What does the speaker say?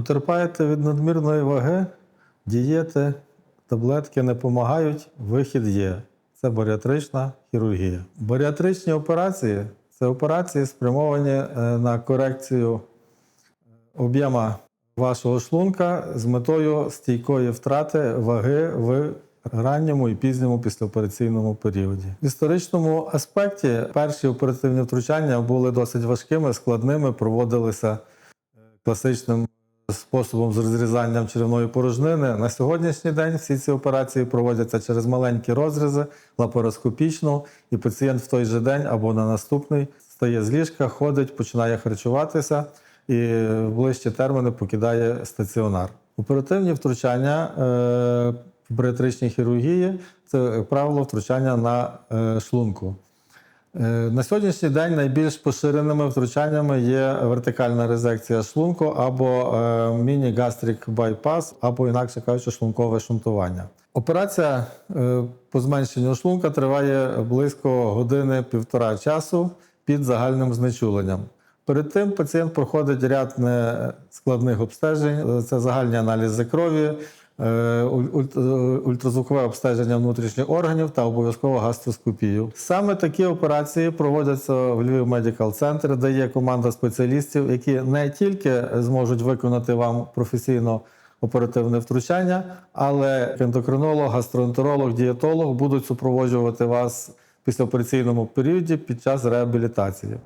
Потерпаєте від надмірної ваги, дієти, таблетки не допомагають, вихід є. Це баріатрична хірургія. Баріатричні операції це операції, спрямовані е, на корекцію об'єма вашого шлунка з метою стійкої втрати ваги в ранньому і пізньому післяопераційному періоді. В історичному аспекті перші оперативні втручання були досить важкими, складними, проводилися е, класичним способом з розрізанням черевної порожнини. На сьогоднішній день всі ці операції проводяться через маленькі розрізи, лапароскопічно, і пацієнт в той же день або на наступний стає з ліжка, ходить, починає харчуватися і в ближчі терміни покидає стаціонар. Оперативні втручання е, в баріатричній хірургії це, як правило, втручання на е, шлунку. Е, На сьогоднішній день найбільш поширеними втручаннями є вертикальна резекція шлунку або е, міні-гастрик байпас, або інакше кажучи, шлункове шунтування. Операція е, по зменшенню шлунка триває близько години-півтора часу під загальним знечуленням. Перед тим пацієнт проходить ряд складних обстежень: це загальні аналізи крові, ультразвукове обстеження внутрішніх органів та обов'язково гастроскопію. Саме такі операції проводяться в Львів Medical Center, де є команда спеціалістів, які не тільки зможуть виконати вам професійно оперативне втручання, але ендокринолог, гастроентеролог, дієтолог будуть супроводжувати вас в післяопераційному періоді під час реабілітації.